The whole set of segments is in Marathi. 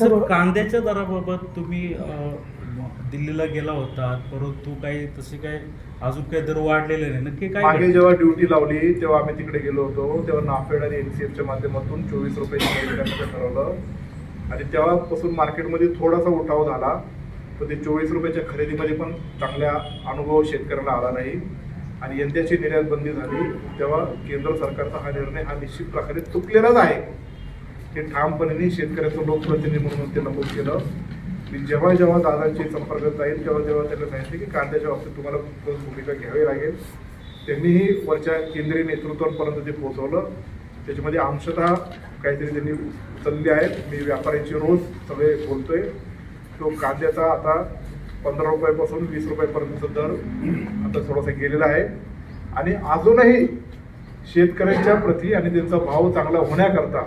सर कांद्याच्या दराबाबत तुम्ही दिल्लीला गेला होता परंतु काही तसे काय अजून काही दर वाढलेले नाही. नक्की काय मागे? जेव्हा ड्युटी लावली तेव्हा आम्ही तिकडे गेलो होतो. तेव्हा नाफेड आणि एनसीएफच्या माध्यमातून चोवीस रुपये ठरवलं. आणि तेव्हापासून मार्केटमध्ये थोडासा उठाव झाला. पण ते चोवीस रुपयाच्या खरेदीमध्ये पण चांगल्या अनुभव शेतकऱ्याला आला नाही. आणि यंदाची निर्यात बंदी झाली. तेव्हा केंद्र सरकारचा हा निर्णय हा निश्चित प्रकारे चुकलेलाच आहे. ते ठामपणे शेतकऱ्याचं लोकप्रतिनिधी म्हणून ते नमूद केलं. मी जेव्हा जेव्हा दादांशी संपर्कात जाईल तेव्हा जेव्हा त्यांना सांगितले की कांद्याच्या बाबतीत तुम्हाला भूमिका घ्यावी लागेल. त्यांनीही वरच्या केंद्रीय नेतृत्वांपर्यंत ते पोहोचवलं. त्याच्यामध्ये अंशतः काहीतरी त्यांनी उचलले आहेत. मी व्यापाऱ्यांची रोज सगळे बोलतोय. तो कांद्याचा आता पंधरा रुपयापासून वीस रुपयापर्यंतचा दर आता थोडासा गेलेला आहे. आणि अजूनही शेतकऱ्यांच्या प्रती आणि त्यांचा भाव चांगला होण्याकरता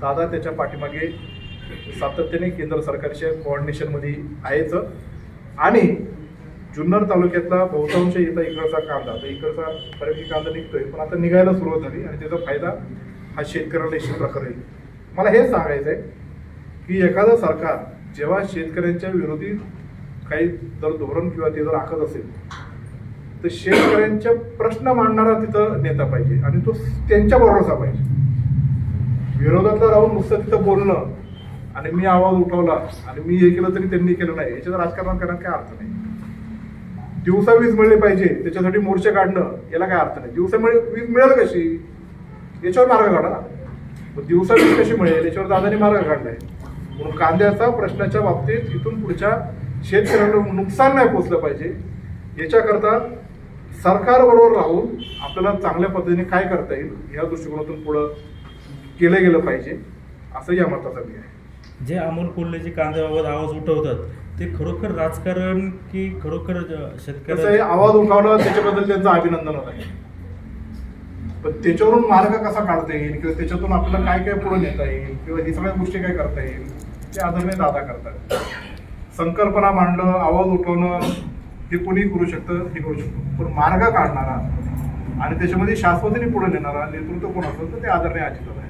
दादा त्याच्या पाठीमागे सातत्याने केंद्र सरकारच्या कोऑर्डिनेशनमध्ये आहेच. आणि जुन्नर तालुक्यातला बहुतांश इथं इकडचा कांदा तर इकडचा बऱ्यापैकी कांदा निघतोय पण आता निघायला सुरुवात झाली आणि त्याचा फायदा हा शेतकऱ्याला निश्चित प्रकारे येईल मला हेच सांगायचं आहे की एखादं सरकार जेव्हा शेतकऱ्यांच्या विरोधी काही जर धोरण किंवा ते जर आखत असेल तर शेतकऱ्यांच्या प्रश्न मांडणारा तिथं नेता पाहिजे आणि तो त्यांच्या बरोबरचा पाहिजे. विरोधातला राहून नुसतं तिथं बोलणं आणि मी आवाज उठवला आणि मी हे केलं तरी त्यांनी केलं नाही. याच्यात राजकारण करण्यात काय अर्थ नाही. दिवसा वीज मिळली पाहिजे त्याच्यासाठी मोर्चे काढणं याला काय अर्थ नाही. दिवसा मिळे वीज मिळेल कशी? याच्यावर मार्ग काढा. ना दिवसा वीज कशी मिळेल? याच्यावर दादानी मार्ग काढलाय. म्हणून कांद्याचा प्रश्नाच्या बाबतीत इथून पुढच्या शेतकऱ्यांना नुकसान नाही पोचलं पाहिजे. याच्याकरता सरकारबरोबर राहून आपल्याला चांगल्या पद्धतीने काय करता येईल या दृष्टिकोनातून पुढं केलं गेलं पाहिजे असं या मताचा मी आहे. जे अमोल कोल्हे जे कांद्याबाबत आवाज उठवतात ते खरोखर राजकारण की खरोखर कसं आहे शेतकऱ्या आवाज उठवला त्याच्याबद्दल त्यांचं अभिनंदन होत. आहे पण त्याच्यावरून मार्ग कसा काढता येईल? किंवा त्याच्यातून आपल्याला काय काय पुढे नेता येईल? किंवा ही सगळ्या गोष्टी काय करता येईल? ते आदरणीय दादा करतात. संकल्पना मांडणं आवाज उठवणं हे कोणी करू शकतं हे करू शकतो. पण मार्ग काढणारा आणि त्याच्यामध्ये शाश्वतीने पुढे नेणारा नेतृत्व कोण असेल तर ते आदरणीय अजित आहे